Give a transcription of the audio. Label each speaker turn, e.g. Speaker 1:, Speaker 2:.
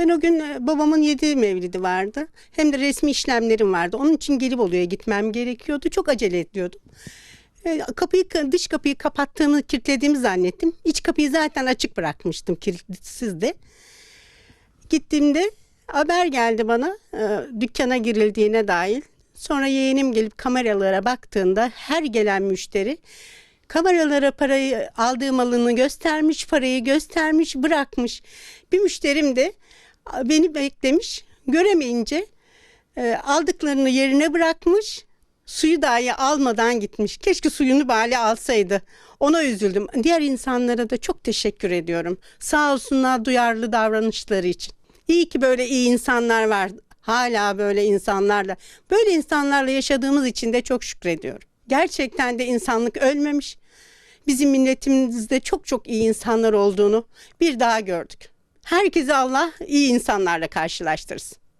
Speaker 1: Ben o gün e, babamın yedi mevlidi vardı. Hem de resmi işlemlerim vardı. Onun için Gelibolu'ya gitmem gerekiyordu. Çok acele ediyordum. E, Kapıyı dış kapıyı kapattığımı, kilitlediğimi zannettim. İç kapıyı zaten açık bırakmıştım kilitsiz de. Gittiğimde haber geldi bana e, dükkana girildiğine dair. Sonra yeğenim gelip kameralara baktığında her gelen müşteri kameralara parayı aldığı malını göstermiş, parayı göstermiş, bırakmış. Bir müşterim de beni beklemiş, göremeyince e, aldıklarını yerine bırakmış. Suyu dahi almadan gitmiş. Keşke suyunu bari alsaydı. Ona üzüldüm. Diğer insanlara da çok teşekkür ediyorum. Sağ olsunlar duyarlı davranışları için. İyi ki böyle iyi insanlar var. Hala böyle insanlarla. Böyle insanlarla yaşadığımız için de çok şükrediyorum. Gerçekten de insanlık ölmemiş. Bizim milletimizde çok çok iyi insanlar olduğunu bir daha gördük. Herkese Allah iyi insanlarla karşılaştırsın.